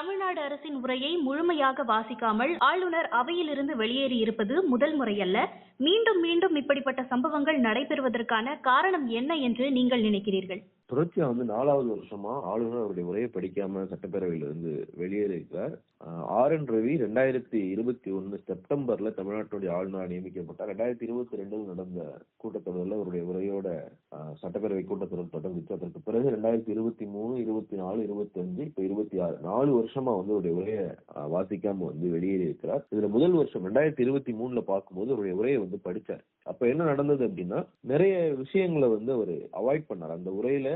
தமிழ்நாடு அரசின் உரையை முழுமையாக வாசிக்காமல் ஆளுநர் அவையிலிருந்து வெளியேறி இருப்பது முதல் முறையல்ல. மீண்டும் மீண்டும் இப்படிப்பட்ட சம்பவங்கள் நடைபெறுவதற்கான காரணம் என்ன என்று நீங்கள் நினைக்கிறீர்கள்? தொடர்ச்சியா வந்து நாலாவது வருஷமா ஆளுநர் அவருடைய உரையை படிக்காம சட்டப்பேரவையில இருந்து வெளியேறியிருக்கிறார் ஆர் என் ரவி ரெண்டாயிரத்தி இருபத்தி ஒன்னு செப்டம்பர்ல தமிழ்நாட்டுடைய ஆளுநர் நியமிக்கப்பட்டார். ரெண்டாயிரத்தி இருபத்தி ரெண்டில் நடந்த கூட்டத்தொடரில் அவருடைய உரையோட ஆஹ் சட்டப்பேரவை கூட்டத்தொடர் தொடர்ந்துச்சு அதற்கு பிறகு ரெண்டாயிரத்தி இருபத்தி மூணு இருபத்தி நாலு இருபத்தி அஞ்சு இப்ப இருபத்தி ஆறு நாலு வருஷமா வந்து அவருடைய உரையை வாசிக்காம வந்து வெளியேறி இருக்கிறார் இதுல முதல் வருஷம் ரெண்டாயிரத்தி இருபத்தி மூணுல பார்க்கும்போது அவருடைய உரையை வந்து படிச்சார். அப்ப என்ன நடந்தது அப்படின்னா நிறைய விஷயங்களை வந்து அவர் அவாய்ட் பண்ணார். அந்த உரையில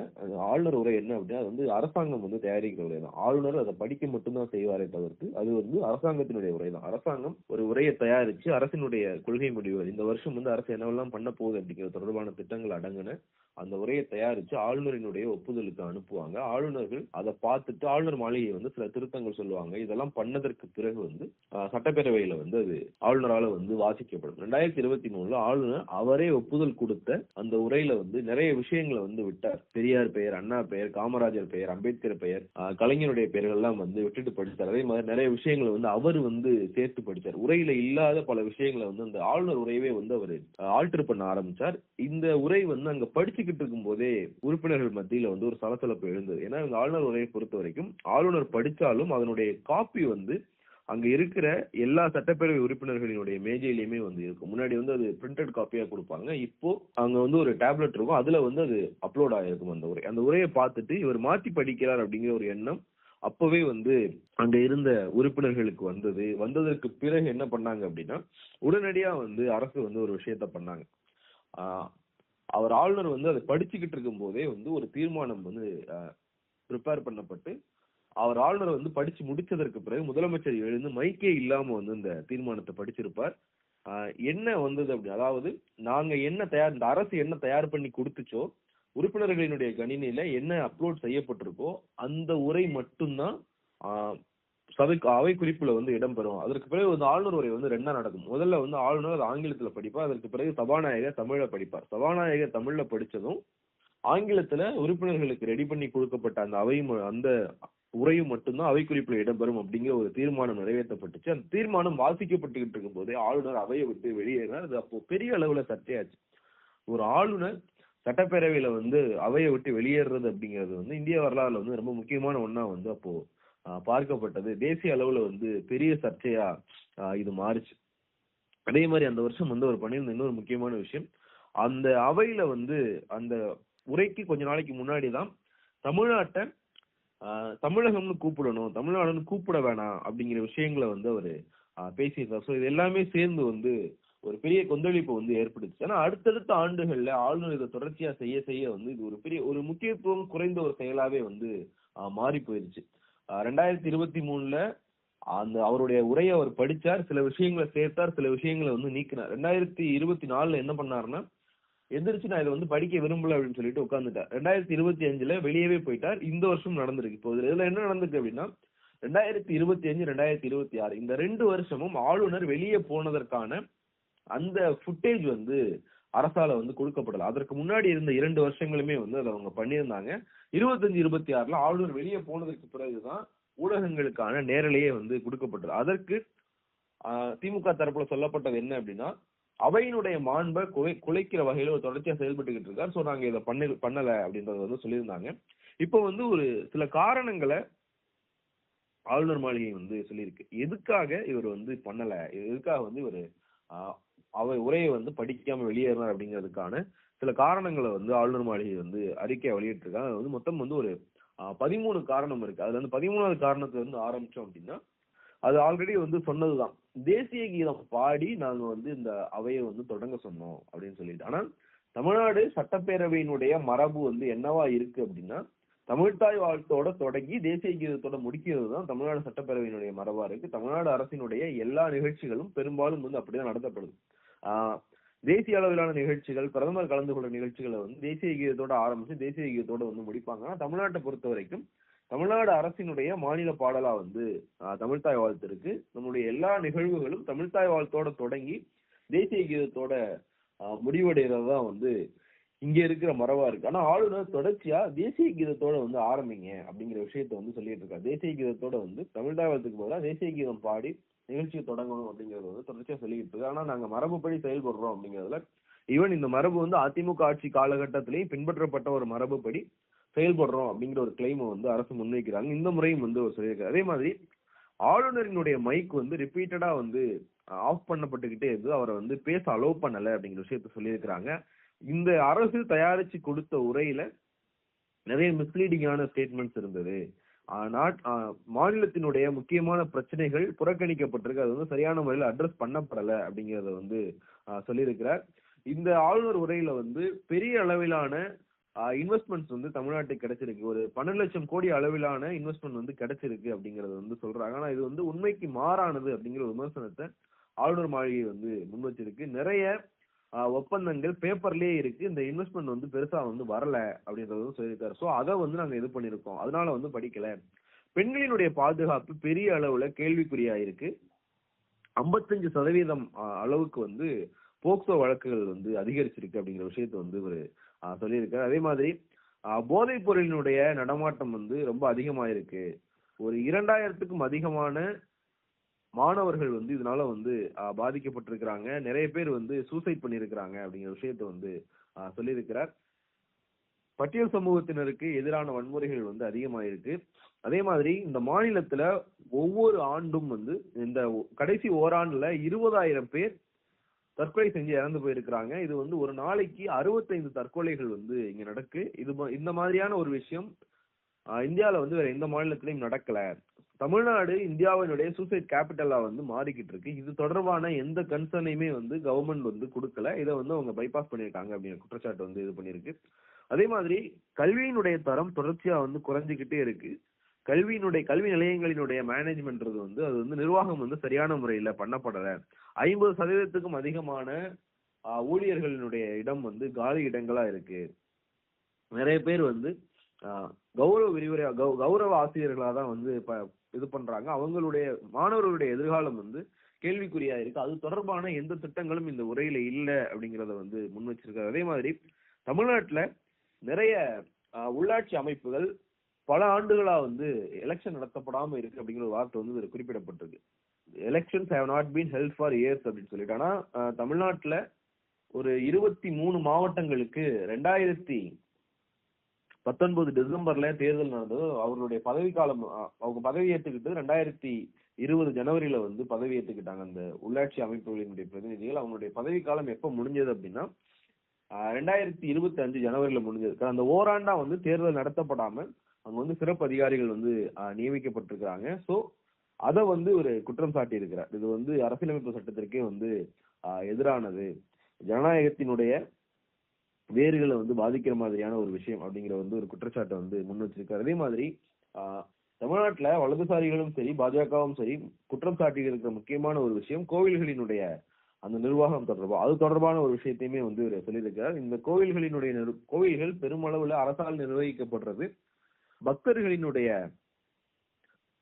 ஆளுநர் உரை என்ன அப்படின்னா அது வந்து அரசாங்கம் வந்து தயாரிக்கிற உரை தான். ஆளுநர் அதை படிக்க மட்டும்தான் செய்வாரே தவிர்த்து அது வந்து அரசாங்கத்தினுடைய உரை தான். அரசாங்கம் ஒரு உரையை தயாரிச்சு அரசினுடைய கொள்கை முடிவு இந்த வருஷம் வந்து அரசு என்னவெல்லாம் பண்ண போகுது அப்படிங்கிற தொடர்பான திட்டங்கள் அடங்கின அந்த உரையை தயாரிச்சு ஆளுநரினுடைய ஒப்புதலுக்கு அனுப்புவாங்க. ஆளுநர்கள் அதை பார்த்துட்டு ஆளுநர் மாளிகை வந்து சில திருத்தங்கள் சொல்லுவாங்க. இதெல்லாம் பண்ணதற்கு பிறகு வந்து ஆஹ், சட்டப்பேரவையில வந்து அது ஆளுநரால வந்து வாசிக்கப்படும். ரெண்டாயிரத்தி இருபத்தி மூணுல ஆளுநர் அவரே ஒப்புதல் கொடுத்த அந்த உரையில வந்து நிறைய விஷயங்களை வந்து விட்டார். பெரியார் பெயர் அண்ணா பெயர் காமராஜர் பெயர் அம்பேத்கர் பெயர் கலைஞருடைய பெயர்கள் எல்லாம் வந்து விட்டுட்டு படித்தார். அதே மாதிரி நிறைய விஷயங்களை வந்து அவர் வந்து சேர்த்து படித்தார். உரையில இல்லாத பல விஷயங்களை வந்து அந்த ஆளுநர் உரையவே வந்து அவர் ஆல்டர் பண்ண ஆரம்பிச்சார். இந்த உரை வந்து அங்க படிச்சு பேசிக்கிட்டு இருக்கும் போதே உறுப்பினர்கள் மத்தியில வந்து ஒரு சலசலப்பு எழுந்தது. ஏன்னா இந்த ஆளுநர் உரையை பொறுத்த வரைக்கும் ஆளுநர் படிச்சாலும் அதனுடைய காப்பி வந்து அங்க இருக்கிற எல்லா சட்டப்பேரவை உறுப்பினர்களினுடைய மேஜையிலயுமே வந்து இருக்கும். முன்னாடி வந்து அது பிரிண்டட் காப்பியா கொடுப்பாங்க. இப்போ அங்க வந்து ஒரு டேப்லெட் இருக்கும். அதுல வந்து அது அப்லோட் ஆயிருக்கும் அந்த உரை. அந்த உரையை பார்த்துட்டு இவர் மாத்தி படிக்கிறார் அப்படிங்கிற ஒரு எண்ணம் அப்பவே வந்து அங்க இருந்த உறுப்பினர்களுக்கு வந்தது. வந்ததற்கு பிறகு என்ன பண்ணாங்க அப்படின்னா உடனடியா வந்து அரசு வந்து ஒரு விஷயத்த பண்ணாங்க. ஆஹ் அவர் ஆளுநர் வந்து அதை படிச்சுக்கிட்டு இருக்கும் போதே வந்து ஒரு தீர்மானம் வந்து ப்ரிப்பேர் பண்ணப்பட்டு அவர் ஆளுநர் வந்து படிச்சு முடிச்சதற்கு பிறகு முதலமைச்சர் எழுந்து மைக்கே இல்லாம வந்து இந்த தீர்மானத்தை படிச்சிருப்பார். என்ன வந்தது அப்படி அதாவது நாங்க என்ன தயார் இந்த அரசு என்ன தயார் பண்ணி கொடுத்துச்சோ உறுப்பினர்களினுடைய கணினியில என்ன அப்லோட் செய்யப்பட்டிருக்கோ அந்த உரை மட்டும்தான் சதுக்கு அவை குறிப்புல வந்து இடம்பெறும். அதற்கு பிறகு வந்து ஆளுநர் உரை வந்து ரெண்டா நடக்கும். முதல்ல வந்து ஆளுநர் அது ஆங்கிலத்துல படிப்பார். அதற்கு பிறகு சபாநாயகர் தமிழ்ல படிப்பார். சபாநாயகர் தமிழ்ல படிச்சதும் ஆங்கிலத்துல உறுப்பினர்களுக்கு ரெடி பண்ணி கொடுக்கப்பட்ட அந்த அவை மு- அந்த உரையும் மட்டும்தான் அவை குறிப்புல இடம்பெறும் அப்படிங்கிற ஒரு தீர்மானம் நிறைவேற்றப்பட்டுச்சு. அந்த தீர்மானம் வாசிக்கப்பட்டுக்கிட்டு இருக்கும் போதே ஆளுநர் அவையை விட்டு வெளியேறினார். அது அப்போ பெரிய அளவுல சர்ச்சையாச்சு. ஒரு ஆளுநர் சட்டப்பேரவையில வந்து அவையை விட்டு வெளியேறுறது அப்படிங்கிறது வந்து இந்திய வரலாறுல வந்து ரொம்ப முக்கியமான ஒன்னா வந்து அப்போ பார்க்கப்பட்டது. தேசிய அளவுல வந்து பெரிய சர்ச்சையா இது மாறுச்சு. அதே மாதிரி அந்த வருஷம் வந்து அவர் பண்ணியிருந்த இன்னொரு முக்கியமான விஷயம் அந்த அவையில வந்து அந்த உரைக்கு கொஞ்ச நாளைக்கு முன்னாடி தான் தமிழ்நாட்டை ஆஹ், தமிழகம்னு கூப்பிடணும் தமிழ்நாடுன்னு கூப்பிட வேணாம் அப்படிங்கிற விஷயங்களை வந்து அவரு ஆஹ், பேசியிருந்தார். ஸோ இது எல்லாமே சேர்ந்து வந்து ஒரு பெரிய கொந்தளிப்பு வந்து ஏற்படுச்சு ஏன்னா அடுத்தடுத்த ஆண்டுகள்ல ஆளுநர் இதை தொடர்ச்சியா செய்ய செய்ய வந்து இது ஒரு பெரிய ஒரு முக்கியத்துவம் குறைந்த ஒரு செயலாவே வந்து மாறி போயிருச்சு. ரெண்டாயிரத்தி இருபத்தி மூணுல அந்த அவருடைய உரையை அவர் படிச்சார் சில விஷயங்களை சேர்த்தார் சில விஷயங்களை வந்து நீக்கினார். ரெண்டாயிரத்தி இருபத்தி நாலுல என்ன பண்ணாருன்னா எந்திரிச்சு நான் இதை வந்து படிக்க விரும்பல அப்படின்னு சொல்லிட்டு உட்காந்துட்டார் ரெண்டாயிரத்தி இருபத்தி அஞ்சுல வெளியவே போயிட்டார். இந்த வருஷம் நடந்திருக்கு. இப்போ இதுல இதுல என்ன நடந்திருக்கு அப்படின்னா ரெண்டாயிரத்தி இருபத்தி அஞ்சு ரெண்டாயிரத்தி இருபத்தி ஆறு இந்த ரெண்டு வருஷமும் ஆளுநர் வெளியே போனதற்கான அந்த ஃபுட்டேஜ் வந்து அரசால வந்து கொடுக்கப்படல. அதற்கு முன்னாடி இருந்த இரண்டு வருஷங்களுமே வந்து அதை அவங்க பண்ணியிருந்தாங்க. இருபத்தஞ்சு இருபத்தி ஆறுல ஆளுநர் வெளியே போனதுக்கு பிறகுதான் ஊடகங்களுக்கான நேரலையே வந்து கொடுக்கப்பட்டது. அதற்கு திமுக தரப்புல சொல்லப்பட்டது என்ன அப்படின்னா அவையினுடைய மாண்பை குலை குலைக்கிற வகையில ஒரு தொடர்ச்சியா செயல்பட்டுக்கிட்டு இருக்கார். சோ நாங்க இதை பண்ண பண்ணல அப்படின்றத வந்து சொல்லியிருந்தாங்க. இப்போ வந்து ஒரு சில காரணங்களை ஆளுநர் மாளிகை வந்து சொல்லியிருக்கு. எதுக்காக இவர் வந்து பண்ணல? எதுக்காக வந்து இவர் அவை உரையை வந்து படிக்காம வெளியேறினார் அப்படிங்கிறதுக்கான சில காரணங்களை வந்து ஆளுநர் மாளிகை வந்து அறிக்கை வெளியிட்டிருக்காங்க அது வந்து மொத்தம் வந்து ஒரு பதிமூணு காரணம் இருக்கு. அதுல வந்து பதிமூணாவது காரணத்துல இருந்து ஆரம்பிச்சோம் அப்படின்னா அது ஆல்ரெடி வந்து சொன்னதுதான். தேசிய கீதம் பாடி நாங்க வந்து இந்த அவையை வந்து தொடங்க சொன்னோம் அப்படின்னு சொல்லிட்டு. ஆனா தமிழ்நாடு சட்டப்பேரவையினுடைய மரபு வந்து என்னவா இருக்கு அப்படின்னா தமிழ்தாய் வாழ்த்தோட தொடங்கி தேசிய கீதத்தோட முடிக்கிறது தான் தமிழ்நாடு சட்டப்பேரவையினுடைய மரபா இருக்கு. தமிழ்நாடு அரசினுடைய எல்லா நிகழ்ச்சிகளும் பெரும்பாலும் வந்து அப்படிதான் நடத்தப்படுது. ஆஹ் தேசிய அளவிலான நிகழ்ச்சிகள் பிரதமர் கலந்து கொள்ள நிகழ்ச்சிகளை வந்து தேசிய கீதத்தோட ஆரம்பிச்சு தேசிய கீதத்தோட வந்து முடிப்பாங்கன்னா தமிழ்நாட்டை பொறுத்த வரைக்கும் தமிழ்நாடு அரசினுடைய மாநில பாடலா வந்து ஆஹ், வாழ்த்து இருக்கு நம்மளுடைய எல்லா நிகழ்வுகளும் தமிழ்தாய் வாழ்த்தோட தொடங்கி தேசிய கீதத்தோட ஆஹ், முடிவடைகிறது தான் வந்து இங்க இருக்கிற மரபா இருக்கு. ஆனா ஆளுநர் தொடர்ச்சியா தேசிய கீதத்தோட வந்து ஆரம்பிங்க அப்படிங்கிற விஷயத்த வந்து சொல்லிட்டு இருக்காரு. தேசிய கீதத்தோட வந்து தமிழ்தாய் வாழ்த்துக்கு பதிலாக தேசிய கீதம் பாடி நிகழ்ச்சியை தொடங்கணும் அப்படிங்கிறது வந்து தொடர்ச்சியா சொல்லிட்டு இருக்கு. ஆனா நாங்க மரபுப்படி செயல்படுறோம் அப்படிங்கிறதுல ஈவன் இந்த மரபு வந்து அதிமுக ஆட்சி காலகட்டத்திலேயே பின்பற்றப்பட்ட ஒரு மரபுப்படி செயல்படுறோம் அப்படிங்கிற ஒரு கிளைமை வந்து அரசு முன்வைக்கிறாங்க. இந்த முறையும் வந்து ஒரு சொல்லியிருக்காரு. அதே மாதிரி ஆளுநரினுடைய மைக் வந்து ரிப்பீட்டடா வந்து ஆஃப் பண்ணப்பட்டுக்கிட்டே இருந்து அவரை வந்து பேச அலோவ் பண்ணல அப்படிங்கிற விஷயத்த சொல்லியிருக்கிறாங்க. இந்த அரசு தயாரிச்சு கொடுத்த உரையில நிறைய மிஸ்லீடிங்கான ஸ்டேட்மெண்ட்ஸ் இருந்தது. மாநிலத்தினுடைய முக்கியமான பிரச்சனைகள் புறக்கணிக்கப்பட்டிருக்கு. அது வந்து சரியான முறையில் அட்ரஸ் பண்ணப்படல அப்படிங்கறத வந்து சொல்லியிருக்கிறார். இந்த ஆளுநர் உரையில வந்து பெரிய அளவிலான இன்வெஸ்ட்மெண்ட்ஸ் வந்து தமிழ்நாட்டுக்கு கிடைச்சிருக்கு. ஒரு பன்னெண்டு லட்சம் கோடி அளவிலான இன்வெஸ்ட்மெண்ட் வந்து கிடைச்சிருக்கு அப்படிங்கறது வந்து சொல்றாங்க. ஆனா இது வந்து உண்மைக்கு மாறானது அப்படிங்கிற ஒரு விமர்சனத்தை ஆளுநர் மாளிகை வந்து முன் வச்சிருக்கு நிறைய ஒப்பந்தங்கள் பேப்பர்லயே இருக்கு. இந்த இன்வெஸ்ட்மெண்ட் வந்து பெருசா வந்து வரல அப்படின்றதும் சொல்லியிருக்காரு. ஸோ அதை வந்து நாங்க இது பண்ணிருக்கோம் அதனால வந்து படிக்கல. பெண்களினுடைய பாதுகாப்பு பெரிய அளவுல கேள்விக்குறியா இருக்கு. ஐம்பத்தஞ்சு சதவீதம் அளவுக்கு வந்து போக்சோ வழக்குகள் வந்து அதிகரிச்சிருக்கு அப்படிங்கிற விஷயத்த வந்து இவர் சொல்லியிருக்காரு. அதே மாதிரி போதைப் பொருளினுடைய நடமாட்டம் வந்து ரொம்ப அதிகமாயிருக்கு. ஒரு இரண்டாயிரத்துக்கும் அதிகமான மாணவர்கள் வந்து இதனால வந்து பாதிக்கப்பட்டிருக்கிறாங்க. நிறைய பேர் வந்து சூசைட் பண்ணியிருக்கிறாங்க அப்படிங்கிற விஷயத்த வந்து சொல்லியிருக்கிறார். பட்டியல் சமூகத்தினருக்கு எதிரான வன்முறைகள் வந்து அதிகமாயிருக்கு. அதே மாதிரி இந்த மாநிலத்துல ஒவ்வொரு ஆண்டும் வந்து இந்த கடைசி ஓராண்டுல இருபதாயிரம் பேர் தற்கொலை செஞ்சு இறந்து போயிருக்கிறாங்க. இது வந்து ஒரு நாளைக்கு அறுபத்தைந்து தற்கொலைகள் வந்து இங்க நடக்கு. இது இந்த மாதிரியான ஒரு விஷயம் இந்தியாவில வந்து வேற எந்த மாநிலத்திலையும் நடக்கல. தமிழ்நாடு இந்தியாவினுடைய சூசைட் கேபிட்டலா வந்து மாறிக்கிட்டு இருக்கு. இது தொடர்பான எந்த கன்சர்னையுமே வந்து கவர்மெண்ட் வந்து கொடுக்கல. இதை வந்து அவங்க பைபாஸ் பண்ணியிருக்காங்க அப்படிங்கிற குற்றச்சாட்டு வந்து இது பண்ணியிருக்கு. அதே மாதிரி கல்வியினுடைய தரம் தொடர்ச்சியா வந்து குறைஞ்சிக்கிட்டே இருக்கு. கல்வியினுடைய கல்வி நிலையங்களினுடைய மேனேஜ்மெண்ட்றது வந்து அது வந்து நிர்வாகம் வந்து சரியான முறையில பண்ணப்படல. ஐம்பது சதவீதத்துக்கும் அதிகமான ஊழியர்களினுடைய இடம் வந்து காலி இடங்களா இருக்கு. நிறைய பேர் வந்து ஆஹ், கௌரவ விரிவுரை கௌரவ ஆசிரியர்களா தான் வந்து இது பண்றாங்க. அவங்களுடைய மாணவர்களுடைய எதிர்காலம் வந்து கேள்விக்குறியா இருக்கு. அது தொடர்பான எந்த திட்டங்களும் இந்த உரையில இல்ல அப்படிங்கறத வந்து முன் வச்சிருக்காரு. அதே மாதிரி தமிழ்நாட்டுல நிறைய உள்ளாட்சி அமைப்புகள் பல ஆண்டுகளா வந்து எலெக்ஷன் நடத்தப்படாம இருக்கு அப்படிங்கிற ஒரு வார்த்தை வந்து இதுல குறிப்பிடப்பட்டிருக்கு. Elections have not been held for years அப்படின்னு சொல்லிட்டு. ஆனா தமிழ்நாட்டுல ஒரு இருபத்தி மூணு மாவட்டங்களுக்கு ரெண்டாயிரத்தி பத்தொன்பது டிசம்பர்ல தேர்தல் நடந்தது. அவர்களுடைய பதவிக்காலம் அவங்க பதவி ஏற்றுக்கிட்டு ரெண்டாயிரத்தி இருபது ஜனவரியில வந்து பதவி ஏற்றுக்கிட்டாங்க அந்த உள்ளாட்சி அமைப்புகளினுடைய பிரதிநிதிகள். அவங்களுடைய பதவிக்காலம் எப்ப முடிஞ்சது அப்படின்னா ரெண்டாயிரத்தி இருபத்தி அஞ்சு ஜனவரியில முடிஞ்சது. அந்த ஓராண்டா வந்து தேர்தல் நடத்தப்படாம அங்க வந்து சிறப்பு அதிகாரிகள் வந்து நியமிக்கப்பட்டிருக்கிறாங்க. சோ அதை வந்து ஒரு குற்றம் சாட்டி இருக்கிறார் இது வந்து அரசியலமைப்பு சட்டத்திற்கே வந்து எதிரானது. ஜனநாயகத்தினுடைய வேர்களை வந்து பாதிக்கிற மாதிரியான ஒரு விஷயம் அப்படிங்கிற வந்து ஒரு குற்றச்சாட்டை வந்து முன் வச்சிருக்காரு. அதே மாதிரி ஆஹ், தமிழ்நாட்டுல வலதுசாரிகளும் சரி பாஜகவும் சரி குற்றம் சாட்டி இருக்கிற முக்கியமான ஒரு விஷயம் கோவில்களினுடைய அந்த நிர்வாகம் தொடர்பா அது தொடர்பான ஒரு விஷயத்தையுமே வந்து இவர் சொல்லியிருக்கிறார். இந்த கோவில்களினுடைய கோவில்கள் பெருமளவுல அரசால் நிர்வகிக்கப்படுறது பக்தர்களினுடைய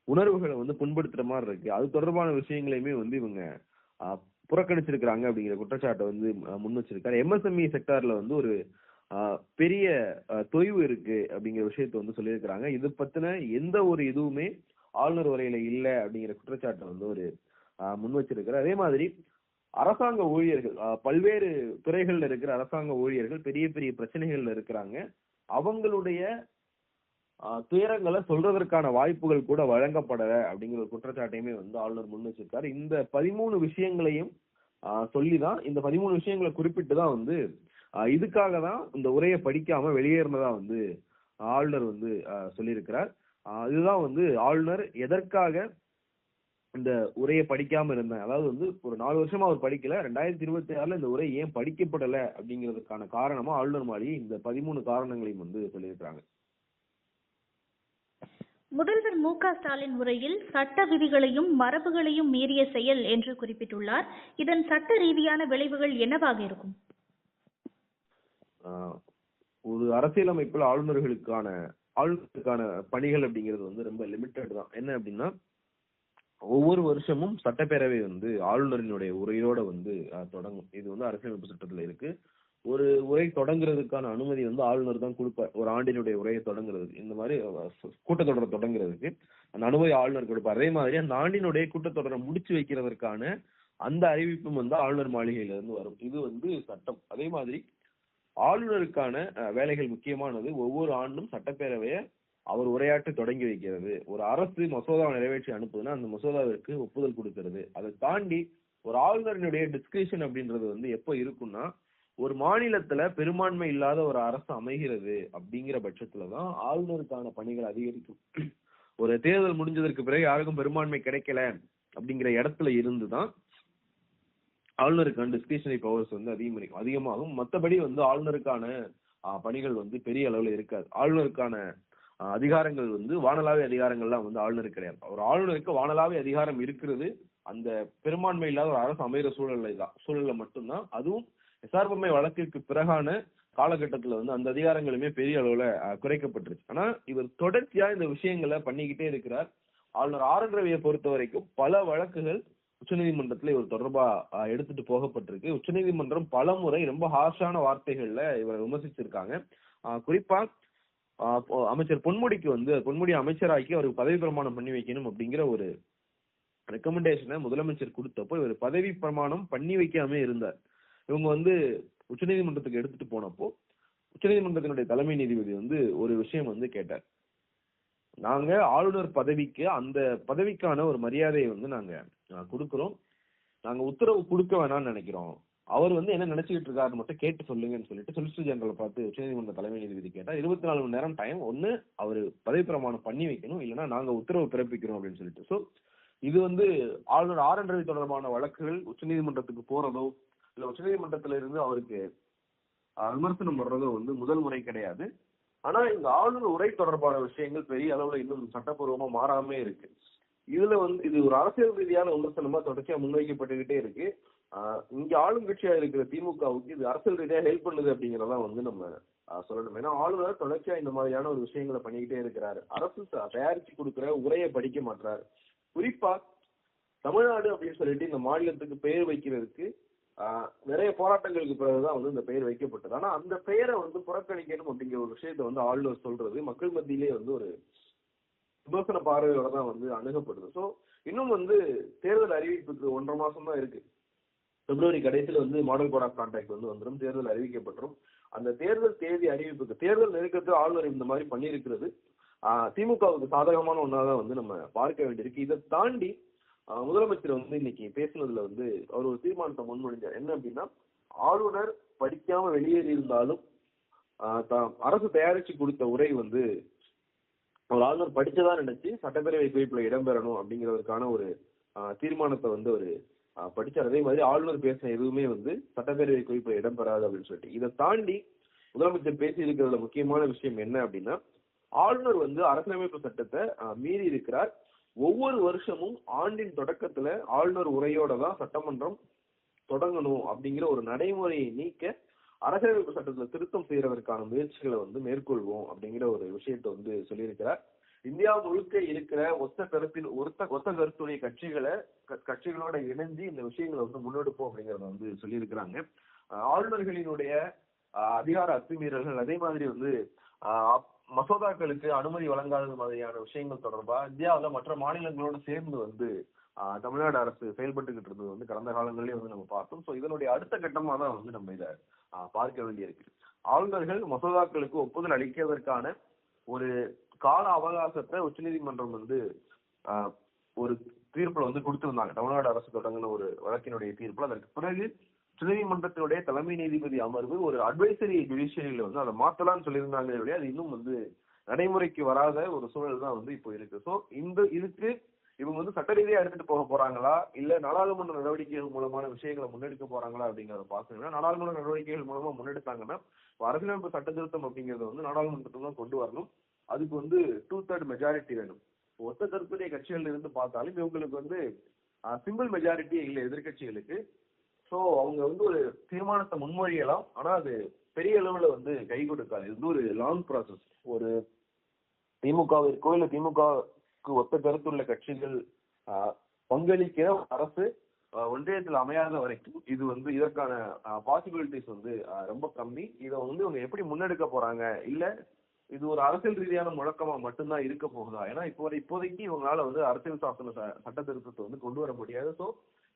உணர்வுகளை வந்து புண்படுத்துற மாதிரி இருக்கு. அது தொடர்பான விஷயங்களையுமே வந்து இவங்க புறக்கணிச்சிருக்கிறாங்க அப்படிங்கிற குற்றச்சாட்டை வந்து முன் வச்சிருக்காரு. எம்எஸ்எம்இ செக்டார்ல வந்து ஒரு பெரிய தொய்வு இருக்கு அப்படிங்கிற விஷயத்தை வந்து சொல்லியிருக்கிறாங்க. இது பத்தின எந்த ஒரு இதுவுமே ஆளுநர் உரையில இல்ல அப்படிங்கிற குற்றச்சாட்டை வந்து ஒரு முன் வச்சிருக்கிறார். அதே மாதிரி அரசாங்க ஊழியர்கள் பல்வேறு துறைகள்ல இருக்கிற அரசாங்க ஊழியர்கள் பெரிய பெரிய பிரச்சனைகள்ல இருக்கிறாங்க. அவங்களுடைய துயரங்களை சொல்றதற்கான வாய்ப்புகள் கூட வழங்கப்படல அப்படிங்கிற ஒரு குற்றச்சாட்டையுமே வந்து ஆளுநர் முன் வச்சிருக்காரு. இந்த பதிமூணு விஷயங்களையும் சொல்லிதான் இந்த பதிமூணு விஷயங்களை குறிப்பிட்டு தான் வந்து இதுக்காக தான் இந்த உரையை படிக்காம வெளியேறினதா வந்து ஆளுநர் வந்து சொல்லியிருக்கிறார். இதுதான் வந்து ஆளுநர் எதற்காக இந்த உரையை படிக்காம இருந்தேன் அதாவது வந்து ஒரு நாலு வருஷமா அவர் படிக்கல ரெண்டாயிரத்தி இருபத்தி ஆறுல இந்த உரை ஏன் படிக்கப்படலை அப்படிங்கிறதுக்கான காரணமா ஆளுநர் மாளிகை இந்த பதிமூணு காரணங்களையும் வந்து சொல்லியிருக்கிறாங்க. முதல்வர் மு க ஸ்டாலின் உரையில் சட்ட விதிகளையும் மரபுகளையும் மீறிய செயல் என்று குறிப்பிட்டுள்ளார். இதன் சட்ட ரீதியான விளைவுகள் என்னவாக இருக்கும்? ஒரு அரசியலமைப்பில் ஆளுநர்களுக்கான ஆளுநருக்கான பணிகள் அப்படிங்கிறது வந்து ரொம்ப லிமிட்டட் தான். என்ன அப்படின்னா ஒவ்வொரு வருஷமும் சட்டப்பேரவை வந்து ஆளுநரினுடைய உரையோட வந்து தொடங்கும். இது வந்து அரசியலமைப்பு சட்டத்துல இருக்கு. ஒரு உரை தொடங்குறதுக்கான அனுமதி வந்து ஆளுநர் தான் கொடுப்பார். ஒரு ஆண்டினுடைய உரையை தொடங்குறதுக்கு. இந்த மாதிரி கூட்டத்தொடரை தொடங்குறதுக்கு அந்த அனுமதி ஆளுநர் கொடுப்பார். அதே மாதிரி அந்த ஆண்டினுடைய கூட்டத்தொடரை முடிச்சு வைக்கிறதற்கான அந்த அறிவிப்பும் வந்து ஆளுநர் மாளிகையில இருந்து வரும். இது வந்து சட்டம். அதே மாதிரி ஆளுநருக்கான வேலைகள் முக்கியமானது ஒவ்வொரு ஆண்டும் சட்டப்பேரவையை அவர் உரையாற்றி தொடங்கி வைக்கிறது. ஒரு அரசு மசோதாவை நிறைவேற்றி அனுப்புதுன்னா அந்த மசோதாவிற்கு ஒப்புதல் கொடுக்கிறது. அதை தாண்டி ஒரு ஆளுநரினுடைய டிஸ்கிரிப்ஷன் அப்படின்றது வந்து எப்போ இருக்குன்னா ஒரு மாநிலத்துல பெரும்பான்மை இல்லாத ஒரு அரசு அமைகிறது அப்படிங்கிற பட்சத்துலதான் ஆளுநருக்கான பணிகள் அதிகரிக்கும். ஒரு தேர்தல் முடிஞ்சதற்கு பிறகு யாருக்கும் பெரும்பான்மை கிடைக்கல அப்படிங்கிற இடத்துல இருந்துதான் ஆளுநருக்கான டிஸ்கிரிஷனரி பவர்ஸ் வந்து அதிகமாகும் அதிகமாகும். மத்தபடி வந்து ஆளுநருக்கான ஆஹ், பணிகள் வந்து பெரிய அளவுல இருக்காது. ஆளுநருக்கான அதிகாரங்கள் வந்து வானலாவிய அதிகாரங்கள்லாம் வந்து ஆளுநர் கிடையாது. ஒரு ஆளுநருக்கு வானலாவிய அதிகாரம் இருக்கிறது அந்த பெரும்பான்மை இல்லாத ஒரு அரசு அமைகிற சூழல்ல தான். சூழல்ல மட்டும்தான். அதுவும் விசாரப்பமை வழக்கிற்கு பிறகான காலகட்டத்துல வந்து அந்த அதிகாரங்களுமே பெரிய அளவுல குறைக்கப்பட்டுருச்சு. ஆனா இவர் தொடர்ச்சியா இந்த விஷயங்களை பண்ணிக்கிட்டே இருக்கிறார். ஆளுநர் ஆர் என் ரவியை பொறுத்த வரைக்கும் பல வழக்குகள் உச்சநீதிமன்றத்துல இவர் தொடர்பா எடுத்துட்டு போகப்பட்டிருக்கு. உச்சநீதிமன்றம் பல முறை ரொம்ப ஹார்ஷான வார்த்தைகள்ல இவரை விமர்சிச்சிருக்காங்க. குறிப்பா அமைச்சர் பொன்முடிக்கு வந்து பொன்முடி அமைச்சராக்கி அவருக்கு பதவி பிரமாணம் பண்ணி வைக்கணும் அப்படிங்கிற ஒரு ரெக்கமெண்டேஷனை முதலமைச்சர் கொடுத்தப்போ இவர் பதவி பிரமாணம் பண்ணி வைக்காம இருந்தார். இவங்க வந்து உச்சநீதிமன்றத்துக்கு எடுத்துட்டு போனப்போ உச்சநீதிமன்றத்தினுடைய தலைமை நீதிபதி வந்து ஒரு விஷயம் வந்து கேட்டார். நாங்க ஆளுநர் பதவிக்கு அந்த பதவிக்கான ஒரு மரியாதையை வந்து நாங்க கொடுக்குறோம் கொடுக்கிறோம். நாங்க உத்தரவு கொடுக்க வேணாம்னு நினைக்கிறோம். அவர் வந்து என்ன நினைச்சுக்கிட்டு இருக்காரு மட்டும் கேட்டு சொல்லுங்கன்னு சொல்லிட்டு சொலிசிட்டர் ஜெனரல் பார்த்து உச்சநீதிமன்ற தலைமை நீதிபதி கேட்டா இருபத்தி நாலு மணி நேரம் டைம் ஒண்ணு அவர் பதவி பிரமாணம் பண்ணி வைக்கணும். இல்லைன்னா நாங்க உத்தரவு பிறப்பிக்கிறோம் அப்படின்னு சொல்லிட்டு. சோ இது வந்து ஆளுநர் ஆர் என் ரவி தொடர்பான வழக்குகள் உச்சநீதிமன்றத்துக்கு போறதோ இல்ல உச்சநீதிமன்றத்துல இருந்து அவருக்கு விமர்சனம் வர்றது வந்து முதல் முறை கிடையாது. ஆனா இந்த ஆளுநர் உரை தொடர்பான விஷயங்கள் பெரிய அளவுல இன்னும் சட்டப்பூர்வமா மாறாமே இருக்கு. இதுல வந்து இது ஒரு அரசியல் ரீதியான விமர்சனமா தொடர்ச்சியா முன்வைக்கப்பட்டுக்கிட்டே இருக்கு. ஆஹ் இங்க ஆளும் கட்சியா இருக்கிற திமுகவுக்கு இது அரசியல் ரீதியா ஹெல்ப் பண்ணுது அப்படிங்கறத வந்து நம்ம சொல்லணும். ஏன்னா ஆளுநர் தொடர்ச்சியா இந்த மாதிரியான ஒரு விஷயங்களை பண்ணிக்கிட்டே இருக்கிறாரு. அரசு தயாரிச்சு கொடுக்கிற உரையை படிக்க மாட்டாரு குறிப்பா தமிழ்நாடு அப்படின்னு சொல்லிட்டு இந்த மாநிலத்துக்கு பெயர் வைக்கிறதுக்கு நிறைய போராட்டங்களுக்கு பிறகுதான் வந்து இந்த பெயர் வைக்கப்பட்டது. ஆனா அந்த பெயரை வந்து புறக்கணிக்கணும் அப்படிங்கிற ஒரு விஷயத்த வந்து ஆளுநர் சொல்றது மக்கள் மத்தியிலே வந்து ஒரு விமர்சன பார்வையோட தான் வந்து அணுகப்படுது. சோ இன்னும் வந்து தேர்தல் அறிவிப்புக்கு ஒன்றரை மாசம் தான் இருக்கு. பிப்ரவரி கடைசியில வந்து மாடல் கோட் ஆஃப் கான்டாக்ட் வந்து வந்துடும் தேர்தல் அறிவிக்கப்பட்டுரும். அந்த தேர்தல் தேதி அறிவிப்புக்கு தேர்தல் நெருக்கத்தில் ஆளுநர் இந்த மாதிரி பண்ணியிருக்கிறது திமுகவுக்கு சாதகமான ஒன்னாதான் வந்து நம்ம பார்க்க வேண்டியிருக்கு. இதை தாண்டி முதலமைச்சர் வந்து இன்னைக்கு பேசுனதுல வந்து அவர் ஒரு தீர்மானத்தை முன்மொழிஞ்சார் என்ன அப்படின்னா ஆளுநர் படிக்காம வெளியேறி இருந்தாலும் ஆஹ் அரசு தயாரிச்சு கொடுத்த உரை வந்து அவர் ஆளுநர் படிச்சதா நினைச்சு சட்டப்பேரவை குறிப்புல இடம்பெறணும் அப்படிங்கிறதுக்கான ஒரு தீர்மானத்தை வந்து ஒரு படிச்சார். அதே மாதிரி ஆளுநர் பேசின எதுவுமே வந்து சட்டப்பேரவை குறிப்புல இடம்பெறாது அப்படின்னு சொல்லிட்டு. இதை தாண்டி முதலமைச்சர் பேசி இருக்கிறதுல முக்கியமான விஷயம் என்ன அப்படின்னா ஆளுநர் வந்து அரசியலமைப்பு சட்டத்தை மீறி இருக்கிறார். ஒவ்வொரு வருஷமும் ஆண்டின் தொடக்கத்துல ஆளுநர் உரையோட தான் சட்டமன்றம் தொடங்கணும் அப்படிங்கிற ஒரு நடைமுறையை நீக்க அரசியலமைப்பு சட்டத்துல திருத்தம் செய்யறதற்கான முயற்சிகளை வந்து மேற்கொள்வோம் அப்படிங்கிற ஒரு விஷயத்தை வந்து சொல்லியிருக்கிறார். இந்தியா முழுக்க இருக்கிற ஒத்த கருத்தில் ஒருத்த ஒத்த கருத்துடைய கட்சிகளை க- கட்சிகளோட இணைஞ்சு இந்த விஷயங்களை வந்து முன்னெடுப்போம் அப்படிங்கறத வந்து சொல்லியிருக்கிறாங்க. ஆளுநர்களினுடைய அதிகார அத்துமீறல்கள் அதே மாதிரி வந்து மசோதாக்களுக்கு அனுமதி வழங்காதது மாதிரியான விஷயங்கள் தொடர்பா இந்தியாவில மற்ற மாநிலங்களோடு சேர்ந்து வந்து ஆஹ் தமிழ்நாடு அரசு செயல்பட்டுக்கிட்டு இருந்தது வந்து கடந்த காலங்களிலே வந்து நம்ம பார்த்தோம். சோ இதனுடைய அடுத்த கட்டமா தான் வந்து நம்ம இதை ஆஹ் பார்க்க வேண்டியிருக்கு. ஆளுநர்கள் மசோதாக்களுக்கு ஒப்புதல் அளிக்கிறதற்கான ஒரு கால அவகாசத்தை உச்சநீதிமன்றம் வந்து ஆஹ் ஒரு தீர்ப்புல வந்து கொடுத்திருந்தாங்க. தமிழ்நாடு அரசு தொடங்கின ஒரு வழக்கினுடைய தீர்ப்புல. அதற்கு பிறகு உச்சநீதிமன்றத்தினுடைய தலைமை நீதிபதி அமர்வு ஒரு அட்வைசரி ஜுடிஷியரியில வந்து அதை மாத்தலாம்னு சொல்லியிருந்தாங்களே ஒழிய அது இன்னும் வந்து நடைமுறைக்கு வராத ஒரு சூழல் தான் வந்து இப்போ இருக்கு. ஸோ இந்த இதுக்கு இவங்க வந்து சட்ட ரீதியா எடுத்துட்டு போக போறாங்களா? இல்ல நாடாளுமன்ற நடவடிக்கைகள் மூலமான விஷயங்களை முன்னெடுக்க போறாங்களா அப்படிங்கறத பாக்கணும்னா நாடாளுமன்ற நடவடிக்கைகள் மூலமா முன்னெடுத்தாங்கன்னா அரசியலமைப்பு சட்ட திருத்தம் அப்படிங்கறத வந்து நாடாளுமன்றத்துல தான் கொண்டு வரணும். அதுக்கு வந்து டூ தேர்ட் மெஜாரிட்டி வேணும் ஒத்த தற்போதைய கட்சிகள் இருந்து பார்த்தாலும் இவங்களுக்கு வந்து சிம்பிள் மெஜாரிட்டி இல்லை எதிர்க்கட்சிகளுக்கு. சோ அவங்க வந்து ஒரு தீர்மானத்தை முன்மொழியலாம். ஆனா அது பெரிய அளவுல வந்து கை கொடுக்காது. இது வந்து ஒரு லாங் ப்ராசஸ் ஒரு திமுகவிற்கோ இல்ல திமுகவுக்கு ஒத்த கருத்துள்ள கட்சிகள் பங்களிக்கிற அரசு ஒன்றியத்தில் அமையாத வரைக்கும் இது வந்து இதற்கான பாசிபிலிட்டிஸ் வந்து ரொம்ப கம்மி. இதை வந்து இவங்க எப்படி முன்னெடுக்க போறாங்க? இல்ல இது ஒரு அரசியல் ரீதியான முழக்கமா மட்டும்தான் இருக்க போகுதா? ஏன்னா இப்போ இப்போதைக்கு இவங்களால வந்து அரசியல் சாசன சட்ட திருத்தத்தை வந்து கொண்டு வர முடியாது. ஸோ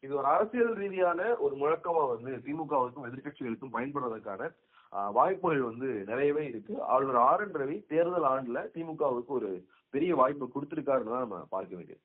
இது ஒரு அரசியல் ரீதியான ஒரு முழக்கமா வந்து திமுகவுக்கும் எதிர்க்கட்சிகளுக்கும் பயன்படுறதுக்கான ஆஹ், வாய்ப்புகள் வந்து நிறையவே இருக்கு. ஆளுநர் ஆர் என் ரவி தேர்தல் ஆண்டுல திமுகவுக்கு ஒரு பெரிய வாய்ப்பு கொடுத்திருக்காருன்னு தான் நம்ம பார்க்க வேண்டியது.